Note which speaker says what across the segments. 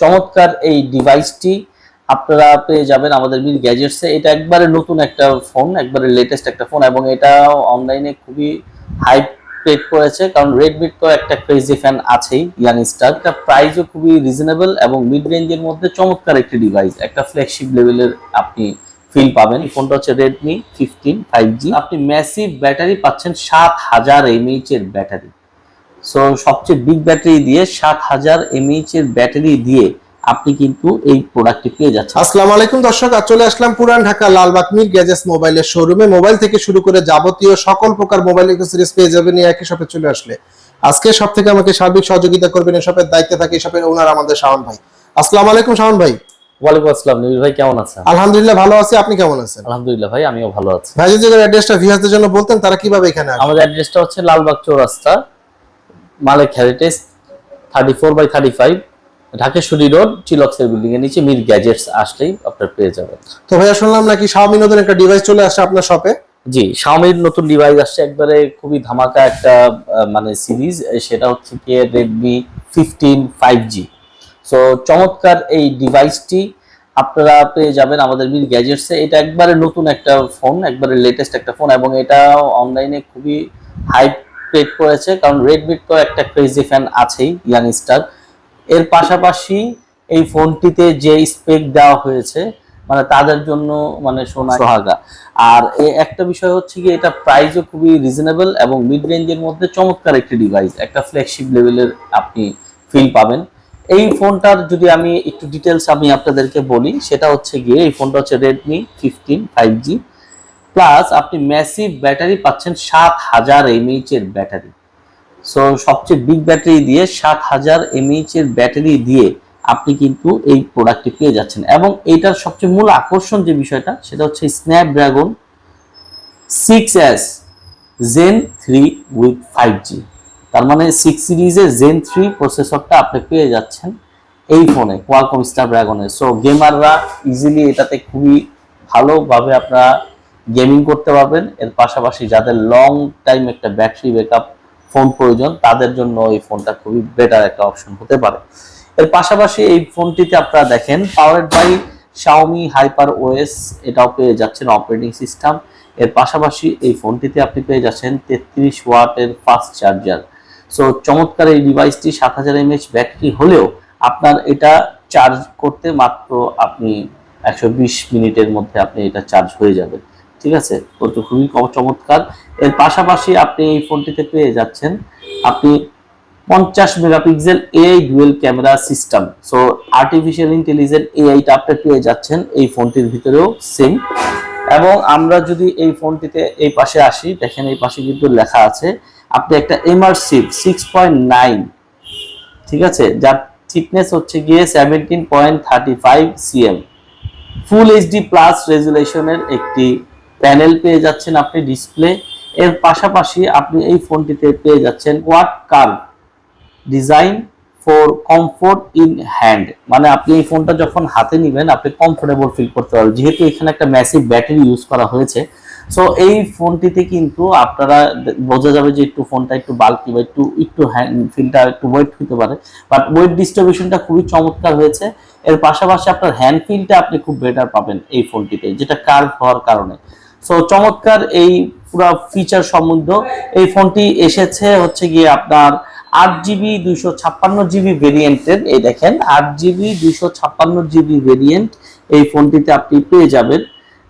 Speaker 1: চমৎকার এই ডিভাইসটি আপনারা পেয়ে যাবেন আমাদের মিল গ্যাজেটসে এটা একবারে নতুন একটা ফোন একবারে লেটেস্ট একটা ফোন এবং এটা অনলাইনে খুবই হাই পেড করেছে, কারণ রেডমির তো একটা ক্রেজি ফ্যান আছেই ইয়াংস্টার এটা প্রাইসও খুবই রিজনেবল এবং মিড রেঞ্জের মধ্যে চমৎকার একটি ডিভাইস একটা ফ্ল্যাগশিপ লেভেলের আপনি ফিল পাবেন। ফোনটা হচ্ছে রেডমি ফিফটিন ফাইভ জি আপনি ম্যাসিভ ব্যাটারি পাচ্ছেন সাত হাজার এমএইচ এর ব্যাটারি সো সবচেয়ে বিগ ব্যাটারি দিয়ে সাত হাজার এমএইচ এর ব্যাটারি দিয়ে আপনি কিন্তু এই প্রোডাক্টটি পেয়ে যাচ্ছেন।
Speaker 2: আসসালামু আলাইকুম দর্শক চলে আসলাম পুরান ঢাকা লালবাগ মির গ্যাজেটস মোবাইলের শোরুমে মোবাইল থেকে শুরু করে যাবতীয় সকল প্রকার মোবাইল অ্যাক্সেসরিজ পেয়ে যাবেন এই একই শপে চলে আসলে। আজকে সব থেকে আমাকে সার্বিক সহযোগিতা করবেন এই শপের দায়িত্বে থাকে এই শপের ওনার আমাদের শাওন ভাই। আসসালামু আলাইকুম শাওন ভাই।
Speaker 1: ওয়ালাইকুম আসসালাম নিবির ভাই কেমন আছেন?
Speaker 2: আলহামদুলিল্লাহ ভালো আছি আপনি কেমন আছেন?
Speaker 1: আলহামদুলিল্লাহ ভাই আমিও ভালো আছি।
Speaker 2: ভাই যদি অ্যাড্রেসটা ভিউয়ারদের জন্য বলতেন তারা কীভাবে এখানে আসবে?
Speaker 1: আমাদের অ্যাড্রেসটা হচ্ছে Lalbagh Chowrasta Malik heritage thirty four by thirty five Dhakeshwari road চিলক্সের building এর নিচে মির গ্যাজেটস আসলেই আপনার পেয়ে যাবেন।
Speaker 2: তো ভাইয়া শুনলাম নাকি শাওমি নতুন একটা ডিভাইস চলে আসছে আপনার শপে
Speaker 1: জি শাওমির নতুন ডিভাইস আসছে একবারে খুবই ধামাকা একটা মানে সিরিজ সেটা হচ্ছে কি Redmi fifteen five G so চমৎকার এই ডিভাইসটি আপনারা পেয়ে যাবেন আমাদের মিল গ্যাজেটসে এটা একবারে নতুন একটা ফোন একবারে লেটেস্ট একটা ফোন এবং এটা অনলাইনে খুবই হাই পেড করেছে কারণ রেডমির তো একটা ক্রেজি ফ্যান আছেই ইয়াংস্টার এর পাশাপাশি এই ফোনটিতে যে স্পেক দেওয়া হয়েছে মানে তাদের জন্য মানে সোনা সোহাগা। আর একটা বিষয় হচ্ছে কি এটা প্রাইসও খুবই রিজনেবল এবং মিড রেঞ্জের মধ্যে চমৎকার একটি ডিভাইস একটা ফ্ল্যাগশিপ লেভেলের আপনি ফিল পাবেন। এই ফোনটার যদি আমি একটু ডিটেলস আমি আপনাদেরকে বলি সেটা হচ্ছে গিয়ে এই ফোনটা হচ্ছে Redmi fifteen five G plus আপনি ম্যাসিভ ব্যাটারি পাচ্ছেন সাত হাজার এমএইচ এর ব্যাটারি সো সবচেয়ে বিগ ব্যাটারি দিয়ে সাত হাজার এমএইচ এর ব্যাটারি দিয়ে আপনি কিন্তু এই প্রোডাক্টটি পেয়ে যাচ্ছেন। এবং এইটার সবচেয়ে মূল আকর্ষণ যে বিষয়টা, সেটা হচ্ছে Snapdragon six S Gen three with five G তার মানে সিক্স সিরিজের জেন থ্রি প্রসেসরটা আপনি পেয়ে যাচ্ছেন এই ফোনে কোয়ালকম স্ন্যাপড্রাগনে সো গেমাররা ইজিলি এটাতে খুবই ভালোভাবে আপনারা গেমিং করতে পারবেন। এর পাশাপাশি যাদের লং টাইম একটা ব্যাটারি ব্যাকআপ ফোন প্রয়োজন, তাদের জন্য এই ফোনটা খুবই বেটার একটা অপশন হতে পারে। এর পাশাপাশি এই ফোনটিতে আপনারা দেখেন powered by Xiaomi Hyper OS এটাও পেয়ে যাচ্ছেন অপারেটিং সিস্টেম এর পাশাপাশি এই ফোনটিতে আপনি পেয়ে যাচ্ছেন তেত্রিশ ওয়াটের ফাস্ট চার্জার সো চমৎকার এই ডিভাইসটি সাত হাজার এমএইচ ব্যাটারি হলেও আপনার এটা চার্জ করতে মাত্র আপনি একশো বিশ মিনিটের মধ্যে আপনি এটা চার্জ হয়ে যাবে ঠিক আছে? তো খুবই চমৎকার। এর পাশাপাশি আপনি এই ফোনটিতে পেয়ে যাচ্ছেন আপনি পঞ্চাশ megapixel AI dual camera system so artificial intelligent এআইটা আপনি পেয়ে যাচ্ছেন এই ফোনটির ভিতরেও সেম এবং আমরা যদি এই ফোনটিতে এই পাশে আসি, দেখেন এই পাশে কিন্তু লেখা আছে, আপনি একটা এমার্সিভ সিক্স পয়েন্ট নাইন ঠিক আছে? যার থিকনেস হচ্ছে গিয়ে seventeen point thirty five CM full HD plus রেজুলেশনের একটি প্যানেল পেয়ে যাচ্ছেন আপনি ডিসপ্লে। এর পাশাপাশি আপনি এই ফোনটিতে পেয়ে যাচ্ছেন quad curve design for comfort in hand. মানে আপনি এই ফোনটা যখন হাতে নেবেন, আপনি কমফোর্টেবল ফিল করতে পারবেন। যেহেতু এখানে একটা ম্যাসিভ ব্যাটারি ইউজ করা হয়েছে। সো এই ফোনটিতে কিন্তু আপনারা বোঝা যাবে যে একটু ফোনটা একটু বাল্কি বা একটু একটু হ্যান্ড ফিলটা একটু ওয়েট হতে পারে। বাট ওয়েট ডিস্ট্রিবিউশনটা খুবই চমৎকার হয়েছে। এর পাশাপাশি আপনার হ্যান্ড ফিলটা আপনি খুব বেটার পাবেন এই ফোনটিতে, যেটা কার্ভ হওয়ার কারণে। সো চমৎকার এই পুরো ফিচার সম্বন্ধ এই ফোনটি এসেছে হচ্ছে গিয়ে আপনার আট জিবি দুইশো ছাপ্পান্ন জিবি ভেরিয়েন্টের এই দেখেন, আট জিবি দুইশো ছাপ্পান্ন জিবি ভেরিয়েন্ট এই ফোনটিতে আপনি পেয়ে যাবেন।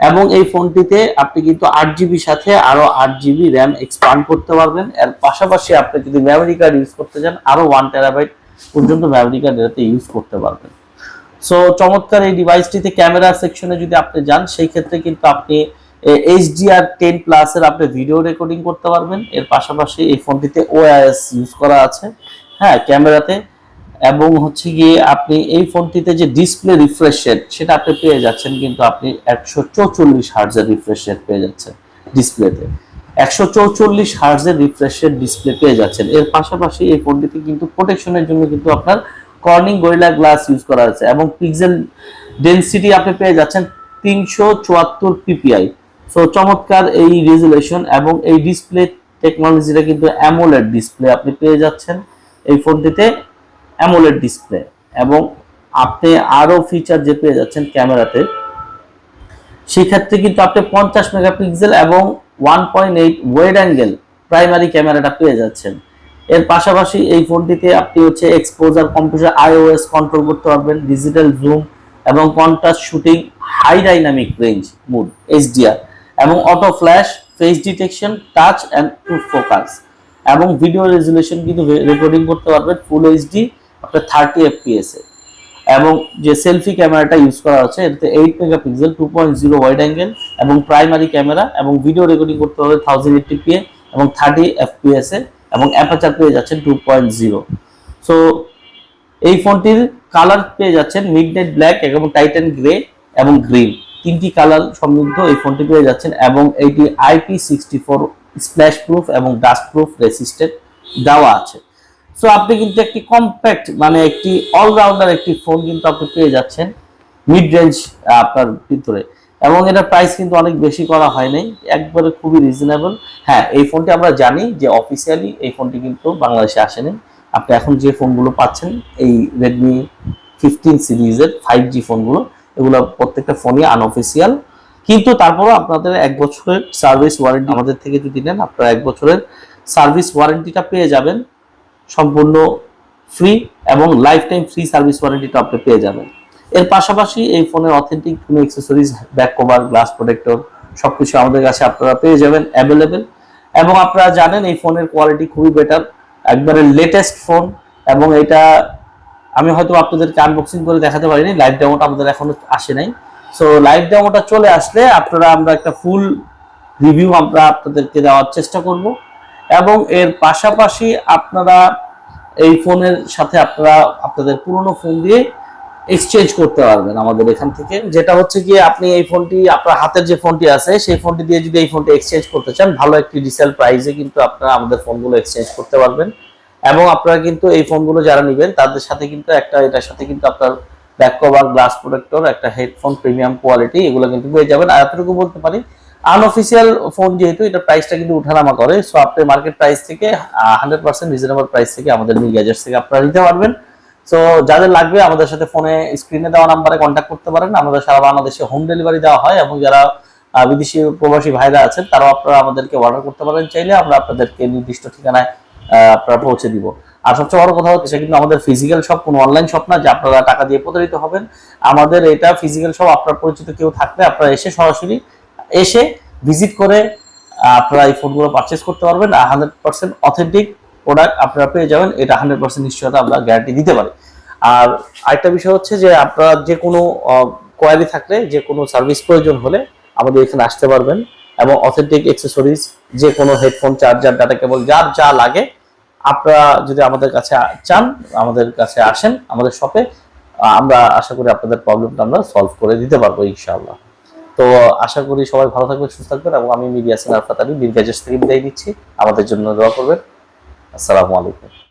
Speaker 1: এবং এই ফোনটিতে আপনি কিন্তু আট জিবির সাথে আরও আট জিবি র্যাম এক্সপান্ড করতে পারবেন। এর পাশাপাশি আপনি যদি মেমোরি কার্ড ইউজ করতে চান, আরও ওয়ান টেরাবাইট পর্যন্ত মেমোরি কার্ড এটাতে ইউজ করতে পারবেন। সো চমৎকার এই ডিভাইসটিতে ক্যামেরা সেকশনে যদি আপনি যান, সেই ক্ষেত্রে কিন্তু আপনি এইচডিআর টেন প্লাসের আপনি ভিডিও রেকর্ডিং করতে পারবেন। এর পাশাপাশি এই ফোনটিতে ওআইএস ইউজ করা আছে। হ্যাঁ ক্যামেরাতে। এবং হচ্ছে গিয়ে আপনি এই ফোনটিতে যে ডিসপ্লে রিফ্রেশ রেট সেটা আপনি পেয়ে যাচ্ছেন, কিন্তু আপনি একশো চৌচল্লিশ হার্জের রিফ্রেশ রেট পেয়ে যাচ্ছেন ডিসপ্লেতে একশো চৌচল্লিশ হার্জের রিফ্রেশ রেট ডিসপ্লে পেয়ে যাচ্ছেন। এর পাশাপাশি এই ফোনটিতে কিন্তু প্রোটেকশনের জন্য কিন্তু আপনার কর্নিং গরিলা গ্লাস ইউজ করা আছে। এবং পিক্সেল ডেনসিটি আপনি পেয়ে যাচ্ছেন তিনশো চুয়াত্তর পিপিআই সো চমৎকার এই রেজুলেশন এবং এই ডিসপ্লে টেকনোলজিটা কিন্তু অ্যামোলেড ডিসপ্লে আপনি পেয়ে যাচ্ছেন এই ফোনটিতে অ্যামোলেড ডিসপ্লে এবং আপনি আরও ফিচার যে পেয়ে যাচ্ছেন ক্যামেরাতে, সেক্ষেত্রে কিন্তু আপনি পঞ্চাশ মেগাপিক্সেল এবং one point eight wide angle primary ক্যামেরাটা পেয়ে যাচ্ছেন। এর পাশাপাশি এই ফোনটিতে আপনি হচ্ছে এক্সপোজার কম্পিউটার আইওএস কন্ট্রোল করতে পারবেন ডিজিটাল জুম এবং contrast shooting high dynamic range mode HDR এবং auto flash face detection touch and to focus এবং ভিডিও রেজুলেশন কিন্তু রেকর্ডিং করতে পারবেন ফুল এইচডি আপনার থার্টি এফপিএস এ। এবং যে সেলফি ক্যামেরাটা ইউজ করা হচ্ছে, এটাতে eight megapixel two point zero wide angle এবং প্রাইমারি ক্যামেরা এবং ভিডিও রেকর্ডিং করতে হবে থাউজেন্ড এইটিপিএ এবং থার্টি এফপিএস এ এবং অ্যাপাচার পেয়ে যাচ্ছেন টু পয়েন্ট জিরো সো এই ফোনটির কালার পেয়ে যাচ্ছেন মিড নাইট ব্ল্যাক এবং টাইটান গ্রে এবং গ্রিন তিনটি কালার সমৃদ্ধ এই ফোনটি পেয়ে যাচ্ছেন এবং এইটি IP sixty four splash proof এবং ডাস্ট প্রুফ রেসিস্টেন্ট দেওয়া আছে। সো আপনি কিন্তু একটি কম্প্যাক্ট মানে একটি অলরাউন্ডার একটি ফোন কিন্তু আপনি পেয়ে যাচ্ছেন মিড রেঞ্জ আপনার ভিতরে। এবং এটার প্রাইস কিন্তু অনেক বেশি করা হয় নাই, একবারে খুবই রিজনেবল হ্যাঁ এই ফোনটি আমরা জানি যে অফিসিয়ালি এই ফোনটি কিন্তু বাংলাদেশে আসেনি। আপনি এখন যে ফোনগুলো পাচ্ছেন, এই রেডমি ফিফটিন সিরিজের ফাইভ জি ফোনগুলো এগুলো প্রত্যেকটা ফোনই আনঅফিসিয়াল কিন্তু তারপরও আপনাদের এক বছরের সার্ভিস ওয়ারেন্টি আমাদের থেকে যদি নেন, আপনারা এক বছরের সার্ভিস ওয়ারেন্টিটা পেয়ে যাবেন। সম্পূর্ণ ফ্রি এবং লাইফ টাইম ফ্রি সার্ভিস ওয়ারেন্টিটা আপনি পেয়ে যাবেন। এর পাশাপাশি এই ফোনের অথেন্টিক কোনো accessories back cover glass protector সবকিছু আমাদের কাছে আপনারা পেয়ে যাবেন অ্যাভেলেবেল এবং আপনারা জানেন এই ফোনের কোয়ালিটি খুবই বেটার একবারে লেটেস্ট ফোন এবং এটা আমি হয়তো আপনাদেরকে আনবক্সিং করে দেখাতে পারিনি লাইভ ডেমোটা আমাদের এখনও আসে নাই। সো লাইভ ডেমোটা চলে আসলে আপনারা, আমরা একটা ফুল রিভিউ আমরা আপনাদেরকে দেওয়ার চেষ্টা করব। এবং এর পাশাপাশি আপনারা এই ফোনের সাথে আপনারা আপনাদের পুরনো ফোন দিয়ে এক্সচেঞ্জ করতে পারবেন আমাদের এখান থেকে। যেটা হচ্ছে গিয়ে আপনি এই ফোনটি, আপনার হাতের যে ফোনটি আছে, সেই ফোনটি দিয়ে যদি এই ফোনটি এক্সচেঞ্জ করতে চান, ভালো একটি রিসেল প্রাইসে কিন্তু আপনারা আমাদের ফোনগুলো এক্সচেঞ্জ করতে পারবেন। এবং আপনারা কিন্তু এই ফোনগুলো যারা নেবেন, তাদের সাথে কিন্তু একটা, এটার সাথে কিন্তু আপনার ব্যাক কভার গ্লাস প্রোটেক্টর একটা হেডফোন প্রিমিয়াম কোয়ালিটি এগুলো কিন্তু পেয়ে যাবেন। আর এতটুকু বলতে পারি আনঅফিসিয়াল ফোন যেহেতু, এটা প্রাইসটা কিন্তু উঠানামা করে সো আপনি মার্কেট প্রাইস থেকে হান্ড্রেড পার্সেন্ট রিজনেবল প্রাইস থেকে আমাদের মিল গ্যাজেটস থেকে আপনারা নিতে পারবেন। সো যাদের লাগবে, আমাদের সাথে ফোনে স্ক্রিনে দেওয়া নাম্বারে কন্ট্যাক্ট করতে পারেন। আমাদের সারা বাংলাদেশে হোম ডেলিভারি দেওয়া হয় এবং যারা বিদেশি প্রবাসী ভাইরা আছেন, তারাও আপনারা আমাদেরকে অর্ডার করতে পারেন। চাইলে আমরা আপনাদেরকে নির্দিষ্ট ঠিকানায় আপনারা পৌঁছে দিব। আর সবচেয়ে বড় কথা হচ্ছে কিন্তু আমাদের ফিজিক্যাল শপ কোনো অনলাইন শপ না, যে আপনারা টাকা দিয়ে প্রতারিত হবেন। আমাদের এটা ফিজিক্যাল শপ আপনার পরিচিত কেউ থাকলে আপনারা এসে সরাসরি এসে ভিজিট করে আপনারা এই ফোনগুলো পারচেস করতে পারবেন। আর হান্ড্রেড পার্সেন্ট অথেন্টিক প্রোডাক্ট আপনারা পেয়ে যাবেন, এটা হান্ড্রেড পার্সেন্ট নিশ্চয়তা আমরা গ্যারান্টি দিতে পারি। আর আরেকটা বিষয় হচ্ছে যে, আপনারা যে কোনো কোয়ারি থাকলে, যে কোনো সার্ভিস প্রয়োজন হলে আমাদের এখানে আসতে পারবেন। এবং অথেন্টিক অ্যাক্সেসরিজ যে কোনো হেডফোন চার্জার ডাটা কেবল যার যা লাগে আপনারা যদি আমাদের কাছে চান, আমাদের কাছে আসেন আমাদের শপে আমরা আশা করি আপনাদের প্রবলেমটা আমরা সলভ করে দিতে পারব ইনশাআল্লাহ। তো, আশা করি সবাই ভালো থাকবেন, সুস্থ থাকবেন এবং আমি মিডিয়া সেনার ফাতারি বীর গাজের থেকে বিদায় দিচ্ছি আমাদের জন্য দোয়া করবেন। আসসালামু আলাইকুম।